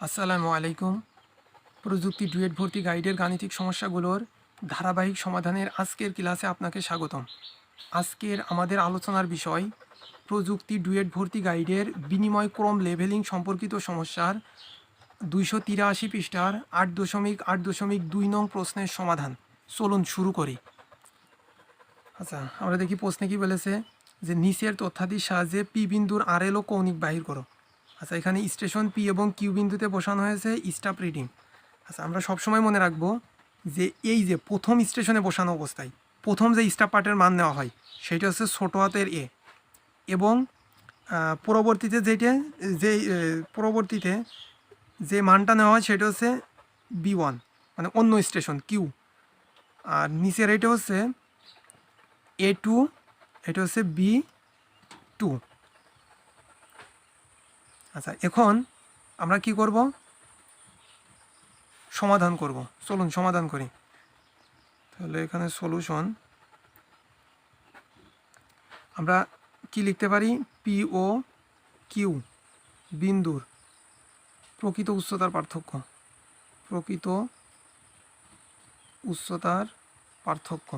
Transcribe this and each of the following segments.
আসসালামু আলাইকুম। প্রযুক্তি ডুয়েট ভর্তি গাইডের গাণিতিক সমস্যাগুলোর ধারাবাহিক সমাধানের আজকের ক্লাসে আপনাকে স্বাগতম। আজকের আমাদের আলোচনার বিষয়, প্রযুক্তি ডুয়েট ভর্তি গাইডের বিনিময় ক্রম লেভেলিং সম্পর্কিত সমস্যার দুইশো তিরাশি পৃষ্ঠার আট দশমিক আট দশমিক দুই নং প্রশ্নের সমাধান। চলুন শুরু করি। আচ্ছা আমরা দেখি প্রশ্নে কি বলেছে যে, নিচের তথ্যাদির সাহায্যে পি বিন্দুর আর এল কৌণিক বাহির করো। আচ্ছা এখানে স্টেশন পি এবং কিউ বিন্দুতে বসানো হয়েছে স্টাফ রিডিং আচ্ছা আমরা সবসময় মনে রাখব যে এই যে প্রথম স্টেশনে বসানো অবস্থায় প্রথম যে স্টাফ পার্টের মান নেওয়া হয়, সেটা হচ্ছে ছোটো হাতের এ এবং পরবর্তীতে যেটা, যে পরবর্তীতে যে মানটা নেওয়া হয় সেটা হচ্ছে বি ওয়ান মানে অন্য স্টেশন কিউ আর নিচের এটা হচ্ছে এ টু এটা হচ্ছে বি টু আচ্ছা এখন আমরা কি করব? সমাধান করব। চলুন, সমাধান করি। তাহলে এখানে সলিউশন আমরা কি লিখতে পারি? পি ও কিউ বিন্দুর প্রকৃত উচ্চতার পার্থক্য। প্রকৃত উচ্চতার পার্থক্য।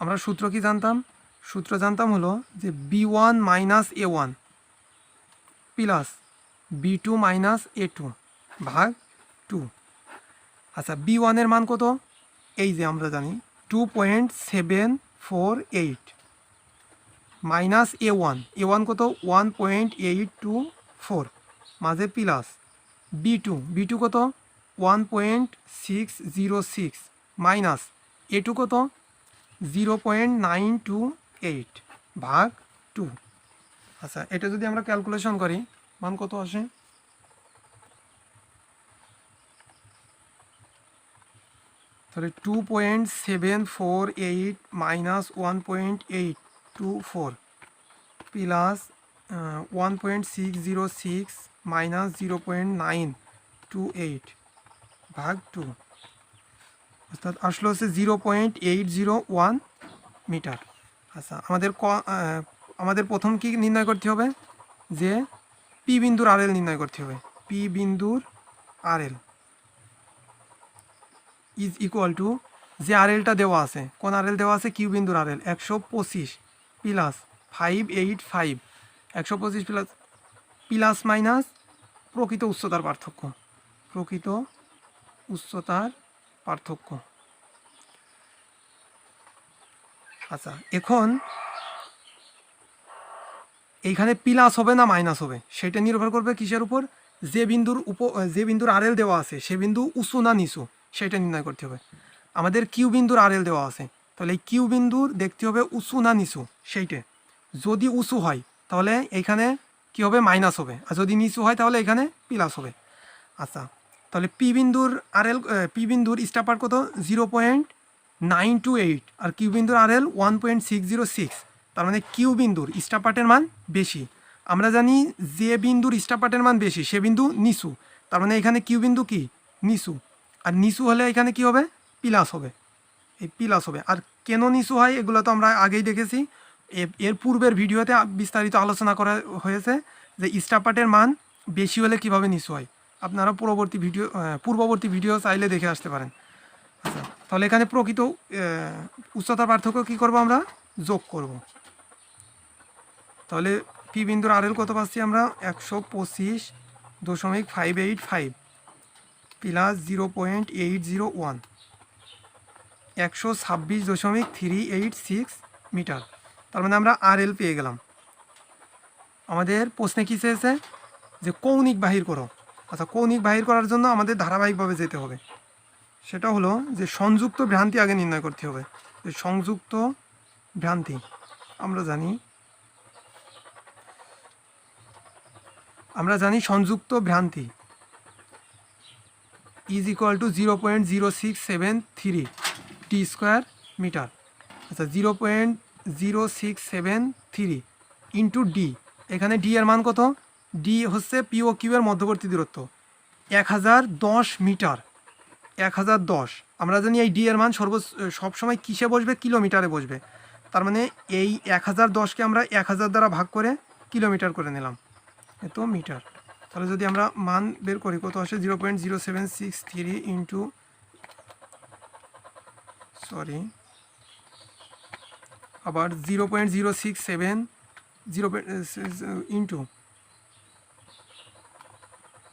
আমরা সূত্র কি জানতাম? সূত্র জানতাম হলো যে B one minus A one plus B two minus A two ভাগ টু। আচ্ছা বি ওয়ানের মান কত? এই যে আমরা জানি, two point seven four eight minus A one. A one কত? One point eight two four. মাঝে plus B two. B two কত? One point six zero six minus A two কত? Zero point nine two eight ভাগ two. আচ্ছা এটা যদি আমরা calculation করি, মান কত আসে? তাহলে two point seven four eight minus one point eight two four plus one point six zero six minus zero point nine two eight ভাগ টু অর্থাৎ আসলো হচ্ছে zero point eight zero one metre আচ্ছা আমাদের ক আমাদের প্রথম কি নির্ণয় করতে হবে? যে পি বিন্দুর আরএল নির্ণয় করতে হবে। পি বিন্দুর আরএল ইজ ইকুয়াল টু যে আরএলটা দেওয়া আছে, কোন আরএল দেওয়া আছে? কিউ বিন্দুর আরএল একশো পঁচিশ প্লাস ফাইভ এইট ফাইভ একশো পঁচিশ প্লাস প্লাস মাইনাস প্রকৃত উচ্চতার পার্থক্য। প্রকৃত উচ্চতার পার্থক্য। আচ্ছা এখন এইখানে প্লাস হবে না মাইনাস হবে? সেটা নির্ভর করবে কিসের উপর? যে বিন্দুর উপ, যে বিন্দুর আরএল দেওয়া আছে, সে বিন্দু উঁচু না নিচু, সেটা নির্ণয় করতে হবে। আমাদের কিউ বিন্দুর আরএল দেওয়া আছে, তাহলে এই কিউ বিন্দুর দেখতে হবে উঁচু না নিচু, সেইটে। যদি উঁচু হয়, তাহলে এইখানে কি হবে? মাইনাস হবে। আর যদি নিচু হয়, তাহলে এখানে প্লাস হবে। আচ্ছা তাহলে পি বিন্দুর আরএল পি বিন্দুর স্টাপার কত? Zero point nine two eight. আর কিউ বিন্দুর RL one point six zero six. তার মানে কিউ বিন্দুর স্টাপার্টের মান বেশি। আমরা জানি যে বিন্দুর স্টাপার্টের মান বেশি, সে বিন্দু নিচু। তার মানে এখানে কিউ বিন্দু কি? নিচু। আর নিচু হলে এখানে কি হবে? প্লাস হবে। এই প্লাস হবে। আর কেন নিচু হয় এগুলো তো আমরা আগেই দেখেছি। এর পূর্বের ভিডিওতে বিস্তারিত আলোচনা করা হয়েছে যে স্টাপার্টের মান বেশি হলে কীভাবে নিচু হয়। আপনারা পূর্ববর্তী ভিডিও পূর্ববর্তী ভিডিও চাইলে দেখে আসতে পারেন। আচ্ছা তাহলে এখানে প্রকৃত উচ্চতার পার্থক্য কী করব আমরা? যোগ করব। তাহলে পি বিন্দুর আরএল কত পাচ্ছি আমরা? একশো পঁচিশ দশমিক five eight five plus zero point eight zero one একশো ছাব্বিশ দশমিক থ্রি এইট সিক্স মিটার। তার মানে আমরা আর এল পেয়ে গেলাম। আমাদের প্রশ্নে কী চেয়েছে? যে কৌণিক বাহির করো। আচ্ছা কৌণিক বাহির করার জন্য আমাদের ধারাবাহিকভাবে যেতে হবে। সেটা হলো যে সংযুক্ত ভ্রান্তি আগে নির্ণয় করতে হবে। যে সংযুক্ত ভ্রান্তি, আমরা জানি আমরা জানি সংযুক্ত ভ্রান্তি। Is equal to zero point zero six seven three T square metre আচ্ছা zero point zero six seven three into D এখানে ডি এর মান কত? ডি হচ্ছে পিও ও কিউ এর মধ্যবর্তী দূরত্ব। এক হাজার দশ মিটার। এক হাজার দশ। আমরা জানি এই ডি এর মান সর্ব সবসময় কিসে বসবে? কিলোমিটারে বসবে। তার মানে এই এক হাজার দশকে আমরা এক হাজার দ্বারা ভাগ করে কিলোমিটার করে নিলাম। এত মিটার? তাহলে যদি আমরা মান বের করি, কত আসে? Zero point zero seven six three into, sorry, আবার zero point zero six seven, zero into,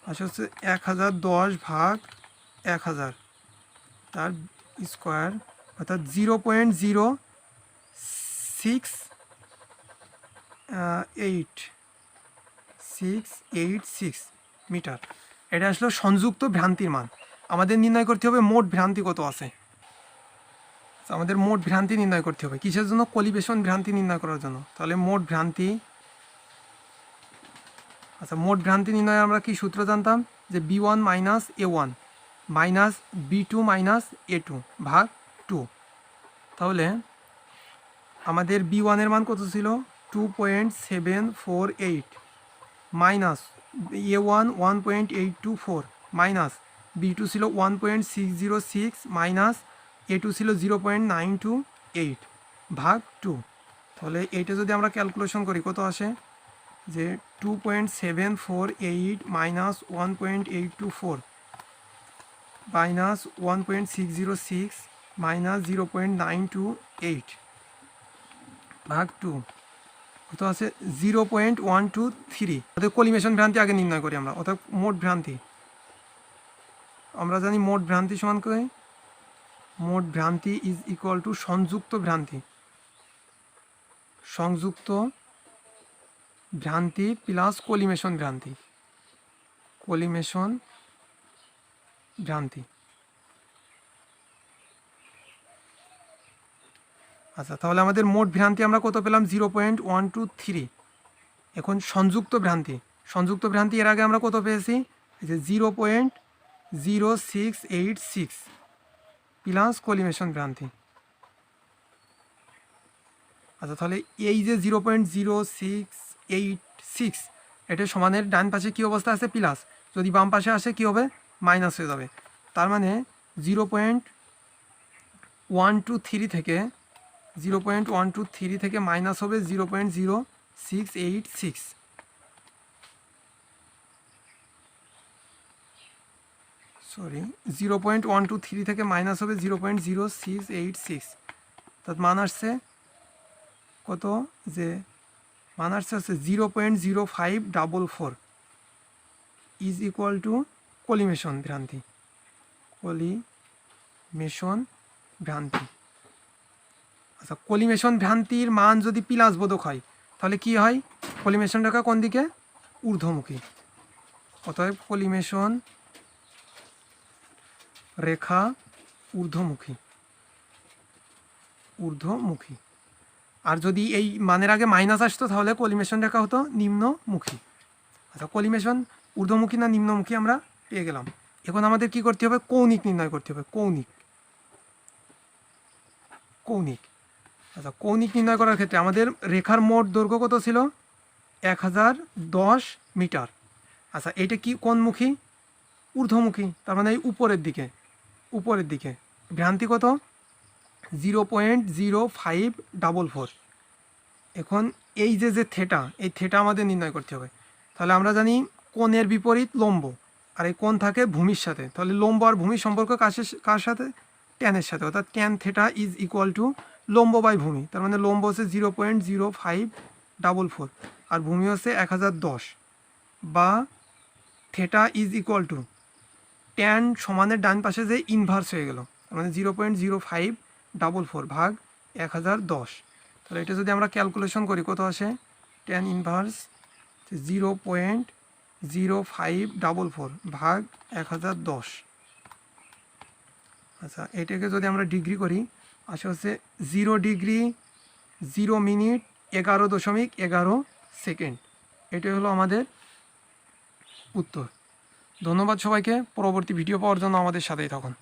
আসে হচ্ছে এক হাজার দশ ভাগ এক হাজার। তার স্কোয়ার অর্থাৎ zero point zero six eight. Six eight six metre. এটা আসলে সংযুক্ত ভ্রান্তির মান। আমাদের নির্ণয় করতে হবে মোট ভ্রান্তি কত আছে। আমাদের মোট ভ্রান্তি নির্ণয় করতে হবে। কিসের জন্য? কলিবেশন ভ্রান্তি নির্ণয় করার জন্য। তাহলে মোট ভ্রান্তি আচ্ছা মোট ভ্রান্তি নির্ণয়ে আমরা কি সূত্র জানতাম? যে B one minus A one minus B two minus A two ভাগ টু। তাহলে আমাদের বি ওয়ানের মান কত ছিল? Two point seven four eight minus A one one point eight two four minus B two ছিল one point six zero six minus A two ছিল zero point nine two eight ভাগ two. তাহলে এইটা যদি আমরা ক্যালকুলেশন করি, কত আসে? যে two point seven four eight minus one point eight two four minus one point six zero six minus zero point nine two eight ভাগ টু। কত আছে? Zero point one two three. অর্থাৎ কলিমেশন ভ্রান্তি আগে নির্ণয় করি আমরা। অর্থাৎ মোট ভ্রান্তি। আমরা জানি মোট ভ্রান্তি সমান করে মোট ভ্রান্তি ইজ ইকুয়াল টু সংযুক্ত ভ্রান্তি। সংযুক্ত ভ্রান্তি প্লাস কলিমেশন ভ্রান্তি। কলিমেশন ভ্রান্তি। আচ্ছা তাহলে আমাদের মোট ভ্রান্তি আমরা কত পেলাম? Zero point one two three. এখন সংযুক্ত ভ্রান্তি। সংযুক্ত ভ্রান্তি এর আগে আমরা কত পেয়েছি? যে zero point zero six eight six plus collimation ভ্রান্তি। আচ্ছা তাহলে এই যে zero point zero six eight six, এটা সমানের ডান পাশে কী অবস্থা আছে? প্লাস। যদি বাম পাশে আসে, কী হবে? মাইনাস হয়ে যাবে। তার মানে zero point one two three থেকে zero point one two three থেকে মাইনাস হবে zero point zero six eight six. Sorry zero point one two three থেকে মাইনাস হবে zero point zero six eight six. অর্থাৎ মান আসছে কত? যে মান আসছে হচ্ছে zero point zero five double four. Is equal to collimation ভ্রান্তি। কলিমেশন ভ্রান্তি। আচ্ছা কলিমেশন ভ্রান্তির মান যদি পিলাস বোধক হয়, তাহলে কি হয়? কলিমেশন রেখা কোন দিকে? ঊর্ধ্বমুখী। অতএব কলিমেশন রেখা ঊর্ধ্বমুখী। ঊর্ধ্বমুখী। আর যদি এই মানের আগে মাইনাস আসতো, তাহলে কলিমেশন রেখা হতো নিম্নমুখী। আচ্ছা কলিমেশন ঊর্ধ্বমুখী না নিম্নমুখী আমরা পেয়ে গেলাম। এখন আমাদের কি করতে হবে? কৌণিক নির্ণয় করতে হবে। কৌণিক। কৌণিক। আচ্ছা কৌণিক নির্ণয় করার ক্ষেত্রে আমাদের রেখার মোট দৈর্ঘ্য কত ছিল? এক হাজার দশ মিটার। আচ্ছা এটা কি কোনমুখী ঊর্ধ্বমুখী, তার মানে এই উপরের দিকে। উপরের দিকে। ভ্রান্তি কত? Zero point zero five double four. এখন এই যে যে থেটা, এই থেটা আমাদের নির্ণয় করতে হবে। তাহলে আমরা জানি কোণের বিপরীত লম্ব, আর এই কোণ থাকে ভূমির সাথে। তাহলে লম্ব আর ভূমির সম্পর্ক কাশের কার সাথে? ট্যানের সাথে। অর্থাৎ tan theta is equal to লম্ব বাই ভূমি, তার মানে লম্ব হচ্ছে zero point zero five double four, আর ভূমি হচ্ছে এক হাজার দশ, বা theta is equal to tan সমানের ডান পাশে যে ইনভার্স হয়ে গেল, তার মানে zero point zero five double four ভাগ এক হাজার দশ। তাহলে এটা যদি আমরা ক্যালকুলেশন করি, কত আসে? Tan inverse zero point zero five double four ভাগ এক হাজার দশ। আচ্ছা এটাকে যদি আমরা ডিগ্রি করি আসে হচ্ছে জিরো ডিগ্রি জিরো মিনিট এগারো দশমিক এগারো সেকেন্ড এটাই হলো আমাদের উত্তর। ধন্যবাদ সবাইকে। পরবর্তী ভিডিও পাওয়ার জন্য আমাদের সাথেই থাকুন।